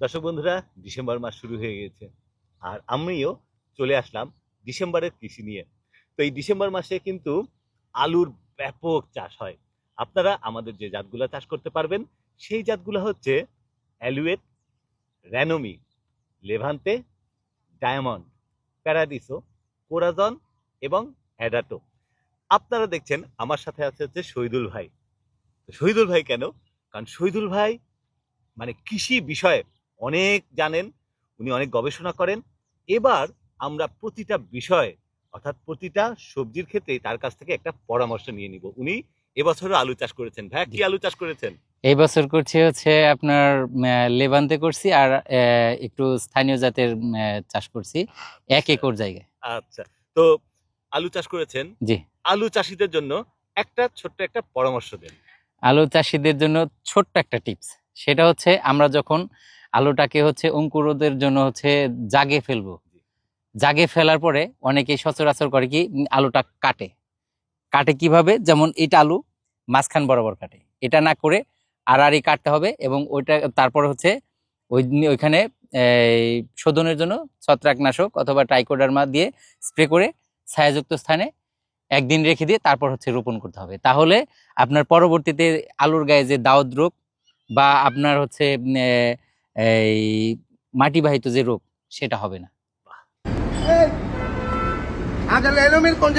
দর্শক বন্ধুরা, ডিসেম্বর মাস শুরু হয়ে গেছে। আর আমিও চলে আসলাম ডিসেম্বরের কৃষি নিয়ে। তো এই ডিসেম্বর মাসে কিন্তু আলুর ব্যাপক চাষ হয়। আপনারা আমাদের যে জাতগুলো চাষ করতে পারবেন, সেই জাতগুলো হচ্ছে অ্যালুয়েট র্যানোমি, লেভান্তে, ডায়মন্ড প্যারাডিসো কোরাজন এবং অ্যাডাটো। আপনারা দেখছেন, আমার সাথে আছে হচ্ছে শহীদুল ভাই। শহীদুল ভাই কেন? কারণ শহীদুল ভাই মানে কৃষি বিষয়ে অনেক জানেন উনি অনেক গবেষণা করেন। এবার আমরা প্রতিটা বিষয় অর্থাৎ প্রতিটা সবজির ক্ষেত্রে তার কাছ থেকে একটা পরামর্শ নিয়ে নিব। উনি এবছরও আলু চাষ করেছেন। ভাই কি আলু চাষ করেছেন? এই বছর করছি হচ্ছে আপনার লেবান্তে করছি আর একটু স্থানীয় জাতের চাষ করছি। এক একর জায়গায়। আচ্ছা। তো আলু চাষ করেছেন। জি। আলু চাষিদের জন্য একটা ছোট্ট একটা পরামর্শ দেন। আলু চাষিদের জন্য ছোট্ট একটা টিপস। সেটা হচ্ছে আমরা যখন আলুটাকে হচ্ছে অঙ্কুরোদের জন্য হচ্ছে জাগে ফেলব। জাগে ফেলার পরে অনেকেই সচরাচর করে কি আলুটা কাটে। কাটে কীভাবে? যেমন এটা আলু, মাঝখান বরাবর কাটে। এটা না করে আড়াআড়ি কাটতে হবে এবং ওইটা তারপর হচ্ছে ওই ওইখানে শোধনের জন্য ছত্রাকনাশক অথবা ট্রাইকোডার্মা দিয়ে স্প্রে করে ছায়াযুক্ত স্থানে একদিন রেখে দিয়ে তারপর হচ্ছে রোপণ করতে হবে। তাহলে আপনার পরবর্তীতে আলুর গায়ে যে দাউদ রোগ বা আপনার হচ্ছে এই মাটিবাহিত যে রোগ সেটা হবে না। এলোমের কোন